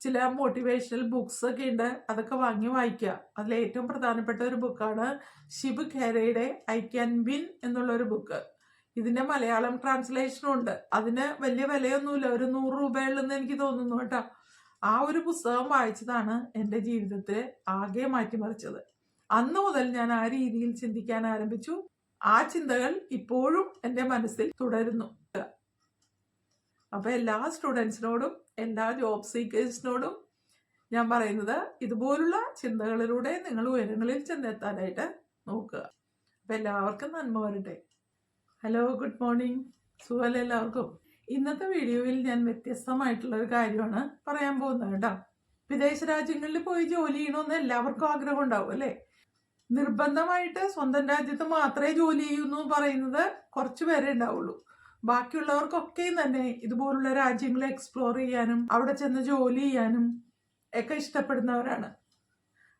ചില motivational books ഒക്കെ ഉണ്ട്. അതൊക്കെ വാങ്ങി വായിക്കുക. അതിൽ ഏറ്റവും പ്രധാനപ്പെട്ട ഒരു ബുക്കാണ് ഷിബ് ഖേരയുടെ ഐ ക്യാൻ വിൻ എന്നുള്ള ഒരു ബുക്ക് ഇതിന്റെ മലയാളം ട്രാൻസ്ലേഷനും ഉണ്ട്. അതിന് വലിയ വിലയൊന്നുമില്ല. ഒരു നൂറ് രൂപയുള്ളെന്ന് എനിക്ക് തോന്നുന്നു കേട്ടോ. ആ ഒരു പുസ്തകം വായിച്ചതാണ് എന്റെ ജീവിതത്തെ ആകെ മാറ്റിമറിച്ചത്. അന്ന് മുതൽ ഞാൻ ആ രീതിയിൽ ചിന്തിക്കാൻ ആരംഭിച്ചു. ആ ചിന്തകൾ ഇപ്പോഴും എന്റെ മനസ്സിൽ തുടരുന്നു. അപ്പൊ എല്ലാ സ്റ്റുഡൻസിനോടും എല്ലാ ജോബ് സീക്കേഴ്സിനോടും ഞാൻ പറയുന്നത് ഇതുപോലുള്ള ചിന്തകളിലൂടെ നിങ്ങൾ ഉയരങ്ങളിൽ ചെന്നെത്താനായിട്ട് നോക്കുക. അപ്പം എല്ലാവർക്കും നന്മ വരട്ടെ. ഹലോ ഗുഡ് മോർണിംഗ് സുഖമല്ലേ എല്ലാവർക്കും? ഇന്നത്തെ വീഡിയോയിൽ ഞാൻ വ്യത്യസ്തമായിട്ടുള്ള ഒരു കാര്യമാണ് പറയാൻ പോകുന്നത് കേട്ടോ. വിദേശ രാജ്യങ്ങളിൽ പോയി ജോലി ചെയ്യണമെന്ന് എല്ലാവർക്കും ആഗ്രഹം ഉണ്ടാവും അല്ലേ? നിർബന്ധമായിട്ട് സ്വന്തം രാജ്യത്ത് മാത്രമേ ജോലി ചെയ്യുന്നു എന്ന് പറയുന്നത് കുറച്ച് പേരെ ഉണ്ടാവുള്ളൂ. ബാക്കിയുള്ളവർക്കൊക്കെയും തന്നെ ഇതുപോലുള്ള രാജ്യങ്ങളെ എക്സ്പ്ലോർ ചെയ്യാനും അവിടെ ചെന്ന് ജോലി ചെയ്യാനും ഒക്കെ ഇഷ്ടപ്പെടുന്നവരാണ്.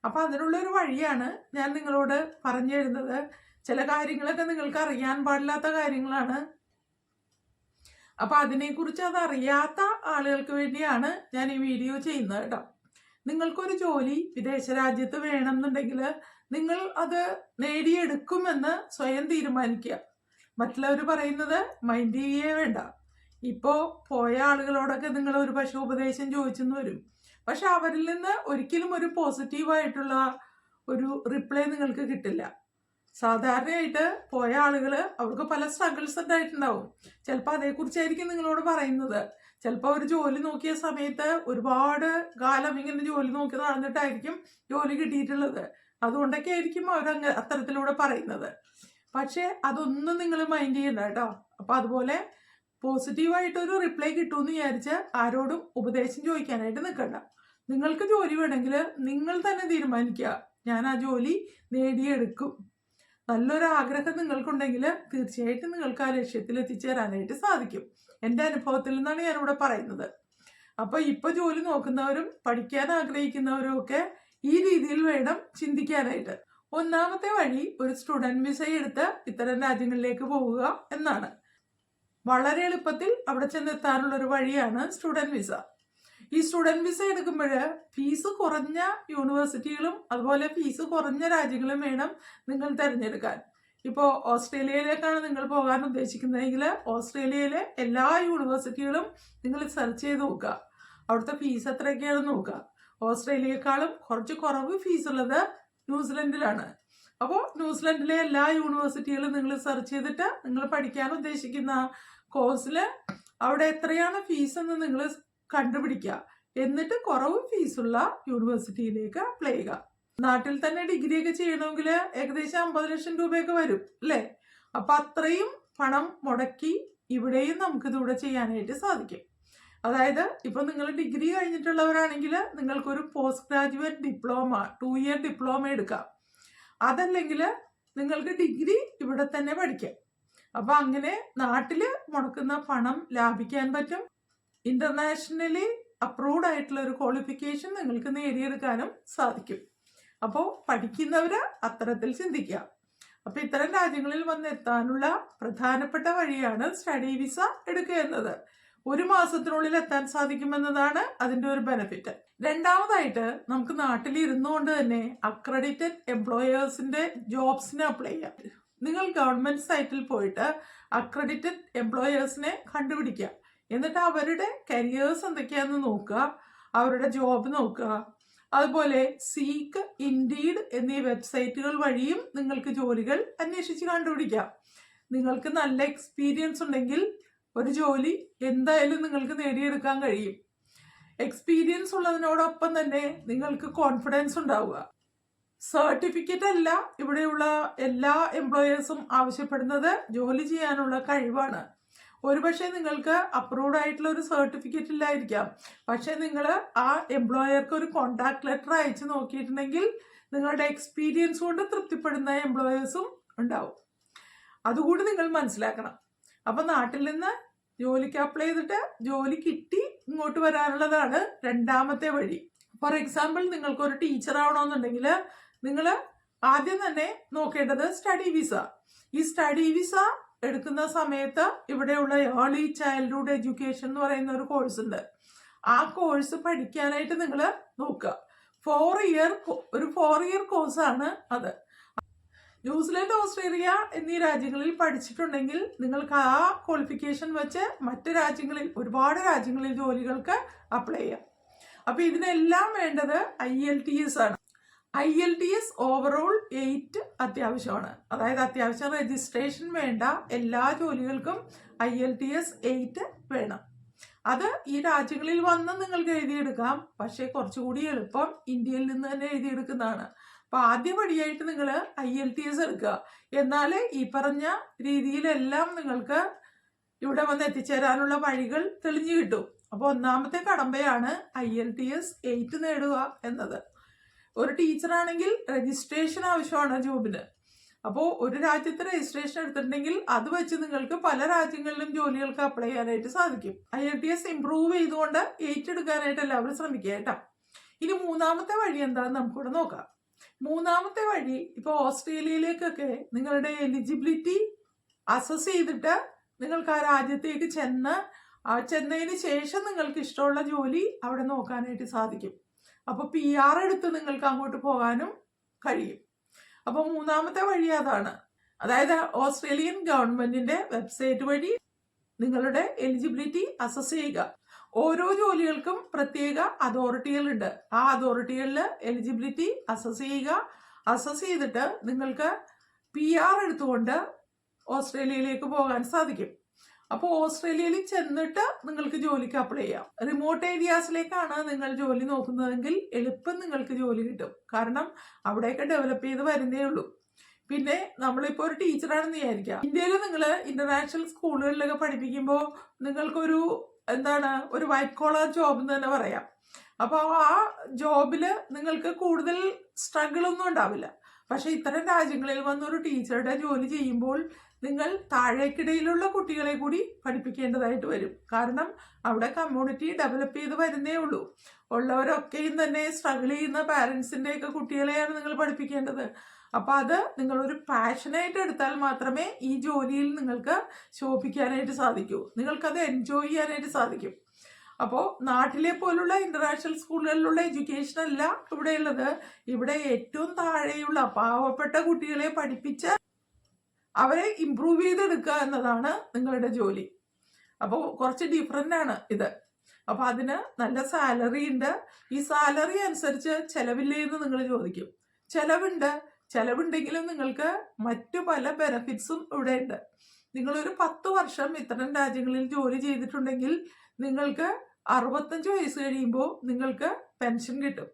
അപ്പോൾ അതിനുള്ള ഒരു വഴിയാണ് ഞാൻ നിങ്ങളോട് പറഞ്ഞു തരുന്നത്. ചില കാര്യങ്ങളൊക്കെ നിങ്ങൾക്ക് അറിയാൻ പാടില്ലാത്ത കാര്യങ്ങളാണ്. അപ്പോൾ അതിനെക്കുറിച്ച് അതറിയാത്ത ആളുകൾക്ക് വേണ്ടിയാണ് ഞാൻ ഈ വീഡിയോ ചെയ്യുന്നത് കേട്ടോ. നിങ്ങൾക്കൊരു ജോലി വിദേശ രാജ്യത്ത് വേണമെന്നുണ്ടെങ്കിൽ നിങ്ങൾ അത് നേടിയെടുക്കുമെന്ന് സ്വയം തീരുമാനിക്കുക. മറ്റുള്ളവർ പറയുന്നത് മൈൻഡ് ചെയ്യേ വേണ്ട. ഇപ്പോൾ പോയ ആളുകളോടൊക്കെ നിങ്ങൾ ഒരു പക്ഷേ ഉപദേശം ചോദിച്ചെന്ന് വരും. പക്ഷെ അവരിൽ നിന്ന് ഒരിക്കലും ഒരു പോസിറ്റീവായിട്ടുള്ള ഒരു റിപ്ലൈ നിങ്ങൾക്ക് കിട്ടില്ല. സാധാരണയായിട്ട് പോയ ആളുകൾ അവർക്ക് പല സ്ട്രഗിൾസ് ഉണ്ടായിട്ടുണ്ടാവും ചിലപ്പോൾ അതേക്കുറിച്ചായിരിക്കും നിങ്ങളോട് പറയുന്നത്. ചിലപ്പോൾ ഒരു ജോലി നോക്കിയ സമയത്ത് ഒരുപാട് കാലം ഇങ്ങനെ ജോലി നോക്കി നടന്നിട്ടായിരിക്കും ജോലി കിട്ടിയിട്ടുള്ളത്. അതുകൊണ്ടൊക്കെ ആയിരിക്കും അവർ അത്തരത്തിലൂടെ പറയുന്നത്. പക്ഷേ അതൊന്നും നിങ്ങൾ മൈൻഡ് ചെയ്യണ്ട കേട്ടോ. അപ്പൊ അതുപോലെ പോസിറ്റീവായിട്ടൊരു റിപ്ലൈ കിട്ടുമെന്ന് വിചാരിച്ച് ആരോടും ഉപദേശം ചോദിക്കാനായിട്ട് നിൽക്കണ്ട നിങ്ങൾക്ക് ജോലി വേണമെങ്കിൽ നിങ്ങൾ തന്നെ തീരുമാനിക്കുക. ഞാൻ ആ ജോലി നേടിയെടുക്കും. നല്ലൊരു ആഗ്രഹം നിങ്ങൾക്കുണ്ടെങ്കിൽ തീർച്ചയായിട്ടും നിങ്ങൾക്ക് ആ ലക്ഷ്യത്തിൽ എത്തിച്ചേരാനായിട്ട് സാധിക്കും. എന്റെ അനുഭവത്തിൽ നിന്നാണ് ഞാനിവിടെ പറയുന്നത്. അപ്പോൾ ഇപ്പൊ ജോലി നോക്കുന്നവരും പഠിക്കാൻ ആഗ്രഹിക്കുന്നവരും ഒക്കെ ഈ രീതിയിൽ വേണം ചിന്തിക്കാനായിട്ട്. ഒന്നാമത്തെ വഴി ഒരു സ്റ്റുഡന്റ് വിസ എടുത്ത് ഇത്തരം രാജ്യങ്ങളിലേക്ക് പോവുക എന്നാണ്. വളരെ എളുപ്പത്തിൽ അവിടെ ചെന്നെത്താനുള്ള ഒരു വഴിയാണ് സ്റ്റുഡന്റ് വിസ. ഈ സ്റ്റുഡന്റ് വിസ എടുക്കുമ്പോൾ ഫീസ് കുറഞ്ഞ യൂണിവേഴ്സിറ്റികളും അതുപോലെ ഫീസ് കുറഞ്ഞ രാജ്യങ്ങളും വേണം നിങ്ങൾ തിരഞ്ഞെടുക്കാൻ. ഇപ്പോൾ ഓസ്ട്രേലിയയിലേക്കാണ് നിങ്ങൾ പോകാൻ ഉദ്ദേശിക്കുന്നതെങ്കിൽ ഓസ്ട്രേലിയയിലെ എല്ലാ യൂണിവേഴ്സിറ്റികളും നിങ്ങൾ സെർച്ച് ചെയ്ത് നോക്കുക. അവിടുത്തെ ഫീസ് എത്രയൊക്കെയാണെന്ന് നോക്കുക. ഓസ്ട്രേലിയയെക്കാളും കുറച്ച് കുറവ് ഫീസ് ഉള്ളത് ന്യൂസിലൻഡിലാണ്. അപ്പോൾ ന്യൂസിലൻഡിലെ എല്ലാ യൂണിവേഴ്സിറ്റികളും നിങ്ങൾ സെർച്ച് ചെയ്തിട്ട് നിങ്ങൾ പഠിക്കാൻ ഉദ്ദേശിക്കുന്ന കോഴ്സിൽ അവിടെ എത്രയാണ് ഫീസ് എന്ന് നിങ്ങൾ കണ്ടുപിടിക്കുക. എന്നിട്ട് കുറവ് ഫീസുള്ള യൂണിവേഴ്സിറ്റിയിലേക്ക് അപ്ലൈ ചെയ്യുക. നാട്ടിൽ തന്നെ ഡിഗ്രി ഒക്കെ ചെയ്യണമെങ്കിൽ ഏകദേശം അമ്പത് ലക്ഷം രൂപയൊക്കെ വരും അല്ലേ? അപ്പൊ അത്രയും പണം മുടക്കി ഇവിടെയും നമുക്ക് ഇതിവിടെ ചെയ്യാനായിട്ട് സാധിക്കും. അതായത് ഇപ്പം നിങ്ങൾ ഡിഗ്രി കഴിഞ്ഞിട്ടുള്ളവരാണെങ്കിൽ നിങ്ങൾക്കൊരു post graduate diploma two year diploma എടുക്കാം. അതല്ലെങ്കിൽ നിങ്ങൾക്ക് ഡിഗ്രി ഇവിടെ തന്നെ പഠിക്കാം. അപ്പം അങ്ങനെ നാട്ടിൽ മുടക്കുന്ന പണം ലാഭിക്കാൻ പറ്റും. ഇന്റർനാഷണലി അപ്രൂവ്ഡ് ആയിട്ടുള്ള ഒരു ക്വാളിഫിക്കേഷൻ നിങ്ങൾക്ക് നേടിയെടുക്കാനും സാധിക്കും. അപ്പോൾ പഠിക്കുന്നവർ അത്തരത്തിൽ ചിന്തിക്കുക. അപ്പോൾ ഇത്തരം രാജ്യങ്ങളിൽ വന്നെത്താനുള്ള പ്രധാനപ്പെട്ട വഴിയാണ് സ്റ്റഡി വിസ എടുക്കുക എന്നത്. ഒരു മാസത്തിനുള്ളിൽ എത്താൻ സാധിക്കുമെന്നതാണ് അതിന്റെ ഒരു ബെനിഫിറ്റ് രണ്ടാമതായിട്ട് നമുക്ക് നാട്ടിൽ ഇരുന്നുകൊണ്ട് തന്നെ അക്രഡിറ്റഡ് എംപ്ലോയേഴ്സിന്റെ ജോബ്സിന് അപ്ലൈ ചെയ്യാം. നിങ്ങൾ ഗവൺമെന്റ് സൈറ്റിൽ പോയിട്ട് അക്രഡിറ്റഡ് എംപ്ലോയേഴ്സിനെ കണ്ടുപിടിക്കുക. എന്നിട്ട് അവരുടെ കരിയേഴ്സ് എന്തൊക്കെയാണെന്ന് നോക്കുക അവരുടെ ജോബ് നോക്കുക. അതുപോലെ സീക്ക് ഇൻഡീഡ് എന്നീ വെബ്സൈറ്റുകൾ വഴിയും നിങ്ങൾക്ക് ജോലികൾ അന്വേഷിച്ച് കണ്ടുപിടിക്കാം. നിങ്ങൾക്ക് നല്ല എക്സ്പീരിയൻസ് ഉണ്ടെങ്കിൽ ഒരു ജോലി എന്തായാലും നിങ്ങൾക്ക് നേടിയെടുക്കാൻ കഴിയും. എക്സ്പീരിയൻസ് ഉള്ളതിനോടൊപ്പം തന്നെ നിങ്ങൾക്ക് കോൺഫിഡൻസ് ഉണ്ടാവുക. സർട്ടിഫിക്കറ്റ് അല്ല ഇവിടെയുള്ള എല്ലാ എംപ്ലോയേഴ്സും ആവശ്യപ്പെടുന്നത് ജോലി ചെയ്യാനുള്ള കഴിവാണ്. ഒരുപക്ഷെ നിങ്ങൾക്ക് അപ്രൂവ്ഡ് ആയിട്ടുള്ള ഒരു സർട്ടിഫിക്കറ്റ് ഇല്ലായിരിക്കാം. പക്ഷെ നിങ്ങൾ ആ എംപ്ലോയർക്ക് ഒരു കോണ്ടാക്ട് ലെറ്റർ അയച്ചു നോക്കിയിട്ടുണ്ടെങ്കിൽ നിങ്ങളുടെ എക്സ്പീരിയൻസ് കൊണ്ട് തൃപ്തിപ്പെടുന്ന എംപ്ലോയേഴ്സും ഉണ്ടാവും. അതുകൂടി നിങ്ങൾ മനസ്സിലാക്കണം. അപ്പൊ നാട്ടിൽ നിന്ന് ജോലിക്ക് അപ്ലൈ ചെയ്തിട്ട് ജോലി കിട്ടി ഇങ്ങോട്ട് വരാനുള്ളതാണ് രണ്ടാമത്തെ വഴി. ഫോർ എക്സാമ്പിൾ നിങ്ങൾക്ക് ഒരു ടീച്ചർ ആവണമെന്നുണ്ടെങ്കിൽ നിങ്ങൾ ആദ്യം തന്നെ നോക്കേണ്ടത് സ്റ്റഡി വിസ ഈ സ്റ്റഡി വിസ എടുക്കുന്ന സമയത്ത് ഇവിടെയുള്ള ഏർലി ചൈൽഡ്ഹുഡ് എഡ്യൂക്കേഷൻ എന്ന് പറയുന്ന ഒരു കോഴ്സ് ഉണ്ട്. ആ കോഴ്സ് പഠിക്കാനായിട്ട് നിങ്ങൾ നോക്കുക. ഫോർ ഇയർ ഒരു ഫോർ ഇയർ കോഴ്സാണ് അത്. ന്യൂസിലാൻഡ് ഓസ്ട്രേലിയ എന്നീ രാജ്യങ്ങളിൽ പഠിച്ചിട്ടുണ്ടെങ്കിൽ നിങ്ങൾക്ക് ആ ക്വാളിഫിക്കേഷൻ വെച്ച് മറ്റു രാജ്യങ്ങളിൽ ഒരുപാട് രാജ്യങ്ങളിൽ ജോലികൾക്ക് അപ്ലൈ ചെയ്യാം. അപ്പോൾ ഇതിനെല്ലാം വേണ്ടത് ഐ എൽ ടി എസ് ആണ്. I L T S overall eight അത്യാവശ്യമാണ്. അതായത് അത്യാവശ്യം രജിസ്ട്രേഷൻ വേണ്ട എല്ലാ ജോലികൾക്കും I L T S eight വേണം. അത് ഈ രാജ്യങ്ങളിൽ വന്ന് നിങ്ങൾക്ക് എഴുതിയെടുക്കാം. പക്ഷേ കുറച്ചുകൂടി എളുപ്പം ഇന്ത്യയിൽ നിന്ന് തന്നെ എഴുതിയെടുക്കുന്നതാണ്. അപ്പൊ ആദ്യപടിയായിട്ട് നിങ്ങൾ ഐ എൽ ടി എസ് എടുക്കുക. എന്നാൽ ഈ പറഞ്ഞ രീതിയിലെല്ലാം നിങ്ങൾക്ക് ഇവിടെ വന്ന് എത്തിച്ചേരാനുള്ള വഴികൾ തെളിഞ്ഞു കിട്ടും. അപ്പോൾ ഒന്നാമത്തെ കടമ്പയാണ് I L T S eight നേടുക എന്നത്. ഒരു ടീച്ചറാണെങ്കിൽ രജിസ്ട്രേഷൻ ആവശ്യമാണ് ജോബിന്. അപ്പോൾ ഒരു രാജ്യത്ത് രജിസ്ട്രേഷൻ എടുത്തിട്ടുണ്ടെങ്കിൽ അത് വെച്ച് നിങ്ങൾക്ക് പല രാജ്യങ്ങളിലും ജോലികൾക്ക് അപ്ലൈ ചെയ്യാനായിട്ട് സാധിക്കും. I L T S improve ചെയ്തുകൊണ്ട് ഏറ്റെടുക്കാനായിട്ട് എല്ലാവരും ശ്രമിക്കുക കേട്ടോ. ഇനി മൂന്നാമത്തെ വഴി എന്താണെന്ന് നമുക്കിവിടെ നോക്കാം. മൂന്നാമത്തെ വഴി ഇപ്പോൾ ഓസ്ട്രേലിയയിലേക്കൊക്കെ നിങ്ങളുടെ എലിജിബിലിറ്റി അസസ് ചെയ്തിട്ട് നിങ്ങൾക്ക് ആ രാജ്യത്തേക്ക് ചെന്ന് ചെന്നതിന് ശേഷം നിങ്ങൾക്ക് ഇഷ്ടമുള്ള ജോലി അവിടെ നോക്കാനായിട്ട് സാധിക്കും. അപ്പോൾ പി ആർ എടുത്ത് നിങ്ങൾക്ക് അങ്ങോട്ട് പോകാനും കഴിയും. അപ്പോൾ മൂന്നാമത്തെ വഴി അതാണ്. അതായത് ഓസ്ട്രേലിയൻ ഗവൺമെന്റിന്റെ വെബ്സൈറ്റ് വഴി നിങ്ങളുടെ എലിജിബിലിറ്റി അസസ് ചെയ്യുക. ഓരോ ജോലികൾക്കും പ്രത്യേക അതോറിറ്റികളുണ്ട്. ആ അതോറിറ്റികളിൽ എലിജിബിലിറ്റി അസസ് ചെയ്യുക. അസസ് ചെയ്തിട്ട് നിങ്ങൾക്ക് പി ആർ എടുത്തുകൊണ്ട് ഓസ്ട്രേലിയയിലേക്ക് പോകാൻ സാധിക്കും. അപ്പോൾ ഓസ്ട്രേലിയയിൽ ചെന്നിട്ട് നിങ്ങൾക്ക് ജോലിക്ക് അപ്ലൈ ചെയ്യാം. റിമോട്ട് ഏരിയാസിലേക്കാണ് നിങ്ങൾ ജോലി നോക്കുന്നതെങ്കിൽ എളുപ്പം നിങ്ങൾക്ക് ജോലി കിട്ടും. കാരണം അവിടെയൊക്കെ ഡെവലപ്പ് ചെയ്ത് വരുന്നേ ഉള്ളൂ. പിന്നെ നമ്മളിപ്പോൾ ഒരു ടീച്ചറാണെന്ന് വിചാരിക്കാം. ഇന്ത്യയിൽ നിങ്ങൾ ഇന്റർനാഷണൽ സ്കൂളുകളിലൊക്കെ പഠിപ്പിക്കുമ്പോൾ നിങ്ങൾക്കൊരു എന്താണ് ഒരു വൈറ്റ് കോളർ ജോബ് എന്ന് തന്നെ പറയാം. അപ്പോൾ ആ ജോബിൽ നിങ്ങൾക്ക് കൂടുതൽ സ്ട്രഗിൾ ഒന്നും ഉണ്ടാവില്ല. പക്ഷെ ഇത്തരം രാജ്യങ്ങളിൽ വന്ന ഒരു ടീച്ചറുടെ ജോലി ചെയ്യുമ്പോൾ നിങ്ങൾ താഴേക്കിടയിലുള്ള കുട്ടികളെ കൂടി പഠിപ്പിക്കേണ്ടതായിട്ട് വരും. കാരണം അവിടെ കമ്മ്യൂണിറ്റി ഡെവലപ്പ് ചെയ്ത് വരുന്നേ ഉള്ളൂ. ഉള്ളവരൊക്കെയും തന്നെ സ്ട്രഗിൾ ചെയ്യുന്ന പാരൻസിന്റെയൊക്കെ കുട്ടികളെയാണ് നിങ്ങൾ പഠിപ്പിക്കേണ്ടത്. അപ്പോൾ അത് നിങ്ങളൊരു പാഷനായിട്ട് എടുത്താൽ മാത്രമേ ഈ ജോലിയിൽ നിങ്ങൾക്ക് ശോഭിക്കാനായിട്ട് സാധിക്കൂ. നിങ്ങൾക്കത് എൻജോയ് ചെയ്യാനായിട്ട് സാധിക്കും. അപ്പോൾ നാട്ടിലെ പോലുള്ള ഇന്റർനാഷണൽ സ്കൂളുകളിലുള്ള എഡ്യൂക്കേഷൻ അല്ല ഇവിടെയുള്ളത്. ഇവിടെ ഏറ്റവും താഴെയുള്ള പാവപ്പെട്ട കുട്ടികളെ പഠിപ്പിച്ച് അവരെ ഇമ്പ്രൂവ് ചെയ്തെടുക്കുക എന്നതാണ് നിങ്ങളുടെ ജോലി. അപ്പോൾ കുറച്ച് ഡിഫറെന്റ് ആണ് ഇത്. അപ്പോൾ അതിന് നല്ല സാലറി ഉണ്ട്. ഈ സാലറി അനുസരിച്ച് ചിലവില്ലേ എന്ന് നിങ്ങൾ ചോദിക്കും. ചിലവുണ്ട്. ചിലവുണ്ടെങ്കിലും നിങ്ങൾക്ക് മറ്റു പല ബെനഫിറ്റ്സും ഇവിടെ ഉണ്ട്. നിങ്ങളൊരു പത്ത് വർഷം ഇത്തരം രാജ്യങ്ങളിൽ ജോലി ചെയ്തിട്ടുണ്ടെങ്കിൽ നിങ്ങൾക്ക് അറുപത്തഞ്ച് വയസ്സ് കഴിയുമ്പോൾ നിങ്ങൾക്ക് പെൻഷൻ കിട്ടും.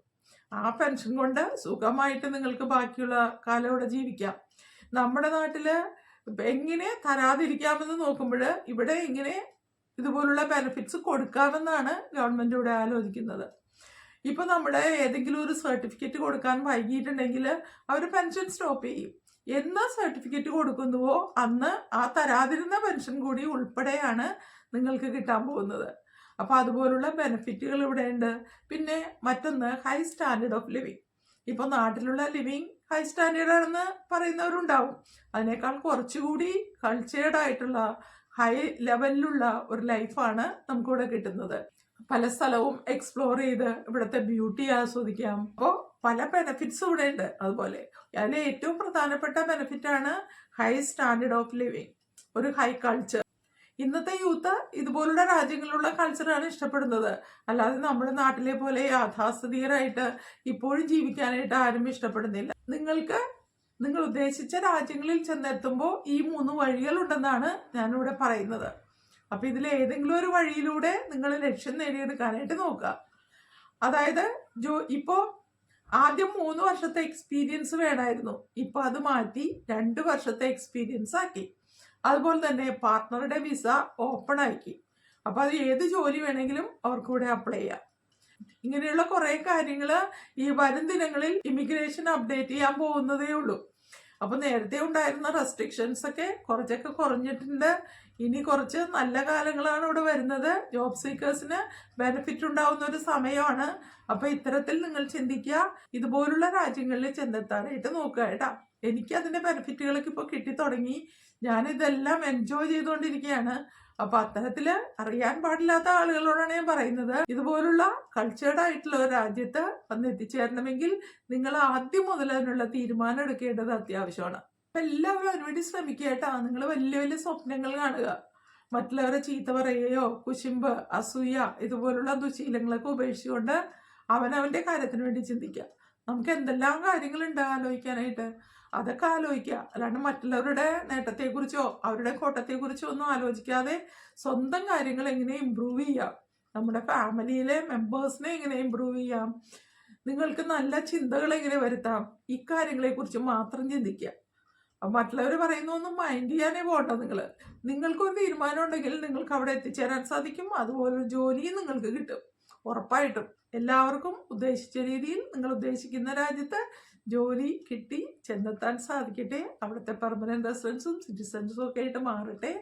ആ പെൻഷൻ കൊണ്ട് സുഖമായിട്ട് നിങ്ങൾക്ക് ബാക്കിയുള്ള കാലം ഇവിടെ ജീവിക്കാം. നമ്മുടെ നാട്ടിൽ എങ്ങനെ തരാതിരിക്കാമെന്ന് നോക്കുമ്പോൾ ഇവിടെ ഇങ്ങനെ ഇതുപോലുള്ള ബെനഫിറ്റ്സ് കൊടുക്കാമെന്നാണ് ഗവൺമെന്റ് ഇവിടെ ആലോചിക്കുന്നത്. ഇപ്പൊ നമ്മുടെ ഏതെങ്കിലും ഒരു സർട്ടിഫിക്കറ്റ് കൊടുക്കാൻ വൈകിയിട്ടുണ്ടെങ്കിൽ അവർ പെൻഷൻ സ്റ്റോപ്പ് ചെയ്യും. എന്ന് സർട്ടിഫിക്കറ്റ് കൊടുക്കുന്നുവോ അന്ന് ആ തരാതിരുന്ന പെൻഷൻ കൂടി ഉൾപ്പെടെയാണ് നിങ്ങൾക്ക് കിട്ടാൻ പോകുന്നത്. അപ്പോൾ അതുപോലുള്ള ബെനഫിറ്റുകൾ ഇവിടെ ഉണ്ട് പിന്നെ മറ്റൊന്ന് ഹൈ സ്റ്റാൻഡേർഡ് ഓഫ് ലിവിങ് ഇപ്പോൾ നാട്ടിലുള്ള ലിവിങ് ഹൈ സ്റ്റാൻഡേർഡ് ആണെന്ന് പറയുന്നവരുണ്ടാവും. അതിനേക്കാൾ കുറച്ചുകൂടി കൾച്ചേർഡ് ആയിട്ടുള്ള ഹൈ ലെവലിലുള്ള ഒരു ലൈഫാണ് നമുക്കിവിടെ കിട്ടുന്നത്. പല സ്ഥലവും എക്സ്പ്ലോർ ചെയ്ത് ഇവിടുത്തെ ബ്യൂട്ടി ആസ്വദിക്കാം. അപ്പോൾ പല ബെനഫിറ്റ്സ് ഇവിടെ ഉണ്ട്. അതുപോലെ അതിൽ ഏറ്റവും പ്രധാനപ്പെട്ട ബെനഫിറ്റാണ് ഹൈ സ്റ്റാൻഡേർഡ് ഓഫ് ലിവിങ് ഒരു ഹൈ കൾച്ചർ ഇന്നത്തെ യൂത്ത് ഇതുപോലുള്ള രാജ്യങ്ങളിലുള്ള കൾച്ചറാണ് ഇഷ്ടപ്പെടുന്നത്. അല്ലാതെ നമ്മുടെ നാട്ടിലെ പോലെ യാഥാസ്ഥിതികരായിട്ട് ഇപ്പോഴും ജീവിക്കാനായിട്ട് ആരും ഇഷ്ടപ്പെടുന്നില്ല. നിങ്ങൾക്ക് നിങ്ങൾ ഉദ്ദേശിച്ച രാജ്യങ്ങളിൽ ചെന്നെത്തുമ്പോൾ ഈ മൂന്ന് വഴികളുണ്ടെന്നാണ് ഞാനിവിടെ പറയുന്നത്. അപ്പോൾ ഇതിൽ ഏതെങ്കിലും ഒരു വഴിയിലൂടെ നിങ്ങൾ ലക്ഷ്യം നേടിയെടുക്കാനായിട്ട് നോക്കുക. അതായത് ജോ ഇപ്പോൾ ആദ്യം മൂന്ന് വർഷത്തെ എക്സ്പീരിയൻസ് വേണമായിരുന്നു ഇപ്പോൾ അത് മാറ്റി രണ്ട് വർഷത്തെ എക്സ്പീരിയൻസ് ആക്കി. അതുപോലെ തന്നെ പാർട്ട്ണറുടെ വിസ ഓപ്പൺ ആക്കി. അപ്പൊ അത് ഏത് ജോലി വേണമെങ്കിലും അവർക്ക് കൂടെ അപ്ലൈ ചെയ്യാം. ഇങ്ങനെയുള്ള കുറെ കാര്യങ്ങൾ ഈ വരും ദിനങ്ങളിൽ ഇമിഗ്രേഷൻ അപ്ഡേറ്റ് ചെയ്യാൻ പോകുന്നതേ ഉള്ളൂ. അപ്പൊ നേരത്തെ ഉണ്ടായിരുന്ന റെസ്ട്രിക്ഷൻസ് ഒക്കെ കുറച്ചൊക്കെ കുറഞ്ഞിട്ടുണ്ട്. ഇനി കുറച്ച് നല്ല കാലങ്ങളാണ് ഇവിടെ വരുന്നത്. ജോബ് സീക്കേഴ്സിന് ബെനിഫിറ്റ് ഉണ്ടാവുന്ന ഒരു സമയമാണ്. അപ്പൊ ഇത്തരത്തിൽ നിങ്ങൾ ചിന്തിക്കുക ഇതുപോലുള്ള രാജ്യങ്ങളിൽ ചെന്നെത്താനായിട്ട് നോക്കുക കേട്ടാ. എനിക്ക് അതിന്റെ ബെനിഫിറ്റുകളൊക്കെ ഇപ്പോൾ കിട്ടി തുടങ്ങി ഞാൻ ഇതെല്ലാം എൻജോയ് ചെയ്തുകൊണ്ടിരിക്കുകയാണ് അപ്പൊ അത്തരത്തിൽ അറിയാൻ പാടില്ലാത്ത ആളുകളോടാണ് ഞാൻ പറയുന്നത്. ഇതുപോലുള്ള കൾച്ചേർഡ് ആയിട്ടുള്ള ഒരു രാജ്യത്ത് വന്ന് എത്തിച്ചേരണമെങ്കിൽ നിങ്ങൾ ആദ്യം മുതൽ അതിനുള്ള തീരുമാനം എടുക്കേണ്ടത് അത്യാവശ്യമാണ്. അപ്പൊ എല്ലാവരും അതിനുവേണ്ടി ശ്രമിക്കുക കേട്ടാ. നിങ്ങൾ വലിയ വലിയ സ്വപ്നങ്ങൾ കാണുക. മറ്റുള്ളവരെ ചീത്ത പറയുകയോ കുശിമ്പ് അസൂയ ഇതുപോലുള്ള ദുശീലങ്ങളൊക്കെ ഉപേക്ഷിച്ചുകൊണ്ട് അവനവന്റെ കാര്യത്തിന് വേണ്ടി ചിന്തിക്കുക. നമുക്ക് എന്തെല്ലാം കാര്യങ്ങളുണ്ട് ആലോചിക്കാനായിട്ട്? അതൊക്കെ ആലോചിക്കുക. അല്ലാണ്ട് മറ്റുള്ളവരുടെ നേട്ടത്തെക്കുറിച്ചോ അവരുടെ കോട്ടത്തെക്കുറിച്ചോ ഒന്നും ആലോചിക്കാതെ സ്വന്തം കാര്യങ്ങൾ എങ്ങനെ ഇമ്പ്രൂവ് ചെയ്യാം. നമ്മുടെ ഫാമിലിയിലെ മെമ്പേഴ്സിനെ എങ്ങനെ ഇമ്പ്രൂവ് ചെയ്യാം. നിങ്ങൾക്ക് നല്ല ചിന്തകൾ എങ്ങനെ വരുത്താം. ഇക്കാര്യങ്ങളെക്കുറിച്ച് മാത്രം ചിന്തിക്കുക. അപ്പം മറ്റുള്ളവർ പറയുന്നൊന്നും മൈൻഡ് ചെയ്യാനേ പോകണ്ട നിങ്ങൾ. നിങ്ങൾക്കൊരു തീരുമാനം ഉണ്ടെങ്കിൽ നിങ്ങൾക്ക് അവിടെ എത്തിച്ചേരാൻ സാധിക്കും. അതുപോലെ ജോലിയും നിങ്ങൾക്ക് കിട്ടും. ഉറപ്പായിട്ടും. എല്ലാവർക്കും ഉദ്ദേശിച്ച രീതിയിൽ നിങ്ങൾ ഉദ്ദേശിക്കുന്ന രാജ്യത്ത് ജോലി കിട്ടി ചെന്നെത്താൻ സാധിക്കട്ടെ. അവിടുത്തെ പെർമനന്റ് റെസിഡൻസും സിറ്റിസൻസും ഒക്കെ ആയിട്ട് മാറട്ടെ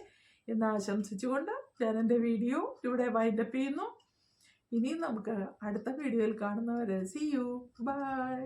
എന്ന് ആശംസിച്ചുകൊണ്ട് ഞാൻ എന്റെ വീഡിയോ ഇവിടെ വൈൻഡപ്പ് ചെയ്യുന്നു. ഇനി നമുക്ക് അടുത്ത വീഡിയോയിൽ കാണുന്നവരെ സി യു ബൈ